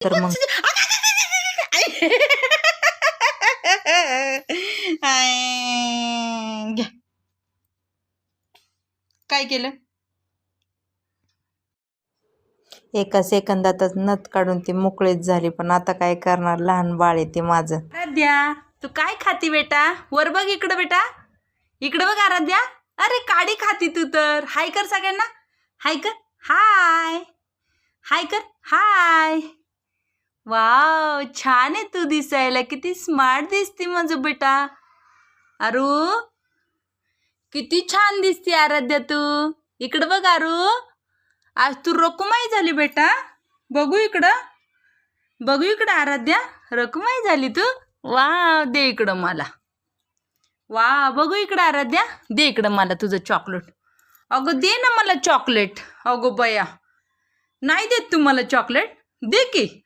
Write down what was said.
तर मग घ्या काय केलं एका सेकंदातच नथ काढून ती मोकळीच झाली पण आता काय करणार लहान बाळ आहे ते माझं आराध्या तू काय खाती बेटा वर बघ इकडं बेटा इकडं बघ आराध्या अरे काडी खाती तू तर हाय कर सगळ्यांना हाय कर हाय हाय कर हाय वाव छान आहे तू दिसायला. किती स्मार्ट दिसते माझं बेटा. अरू किती छान दिसते आराध्या तू. इकडं बघ अरू. आज तू रकुमाई झाली बेटा. बघू इकडं. बघू इकडं आराध्या. रकुमाई झाली तू? वा दे इकडं मला. वा बघू इकडं आराध्या. दे इकडं मला तुझं चॉकलेट अगं दे ना मला चॉकलेट अगो बया. नाही देत तू मला चॉकलेट दे की.